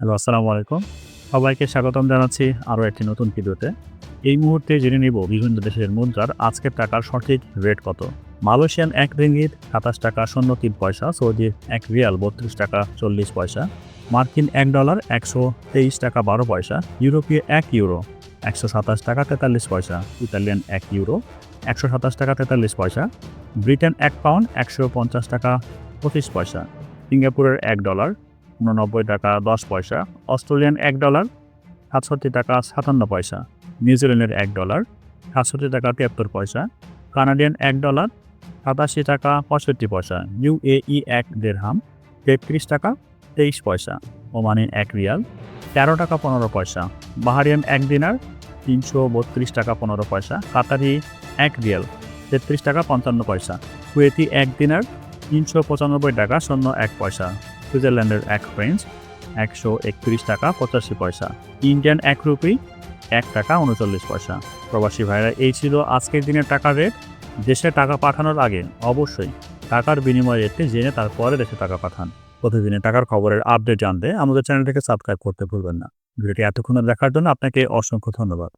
Hello, আসসালামু আলাইকুম। সবাইকে স্বাগতম জানাচ্ছি আরও একটি নতুন ভিডিওতে। এই মুহূর্তে জেনে নিব বিভিন্ন দেশের মুদ্রার আজকের টাকার সঠিক রেট কত। মালয়েশিয়ান এক রিঙ্গিত সাতাশ টাকা শূন্য তিন পয়সা, সৌদি এক রিয়াল বত্রিশ টাকা চল্লিশ পয়সা, মার্কিন এক ডলার একশো তেইশ টাকা বারো পয়সা, ইউরোপীয় এক ইউরো একশো সাতাশ টাকা তেতাল্লিশ পয়সা, ইতালিয়ান এক ইউরো একশো সাতাশ টাকা তেতাল্লিশ পয়সা, ব্রিটেন এক পাউন্ড একশো পঞ্চাশ টাকা পঁচিশ পয়সা, সিঙ্গাপুরের এক ডলার উননব্বই টাকা দশ পয়সা, অস্ট্রেলিয়ান এক ডলার, সাতষট্টি টাকা সাতান্ন পয়সা, নিউজিল্যান্ডের এক ডলার, সাতষট্টি টাকা তিয়াত্তর পয়সা, কানাডিয়ান এক ডলার, সাতাশি টাকা পঁয়ষট্টি পয়সা ইউএই এক দেড়হাম, তেত্রিশ টাকা তেইশ পয়সা ওমানের এক রিয়াল, তেরো টাকা পনেরো পয়সা, বাহারিয়ান এক দিনার, তিনশো বত্রিশ টাকা পনেরো পয়সা, কাতারি এক রিয়াল, তেত্রিশ টাকা পঞ্চান্ন পয়সা, কুয়েতি এক দিনার, তিনশো পঁচানব্বই টাকা শূন্য এক পয়সা। সুইজারল্যান্ডের এক ফ্রেঞ্চ, একশো একত্রিশ টাকা পঁচাশি পয়সা। ইন্ডিয়ান এক রুপি, এক টাকা উনচল্লিশ পয়সা। প্রবাসী ভাইরা, এই ছিল আজকের দিনের টাকার রেট। দেশে টাকা পাঠানোর আগে অবশ্যই টাকার বিনিময় রেটটি জেনে তারপরে দেশে টাকা পাঠান। প্রতিদিনের টাকার খবরের আপডেট জানতে আমাদের চ্যানেলটিকে সাবস্ক্রাইব করতে ভুলবেন না। ভিডিওটি এতক্ষণ দেখার জন্য আপনাকে অসংখ্য ধন্যবাদ।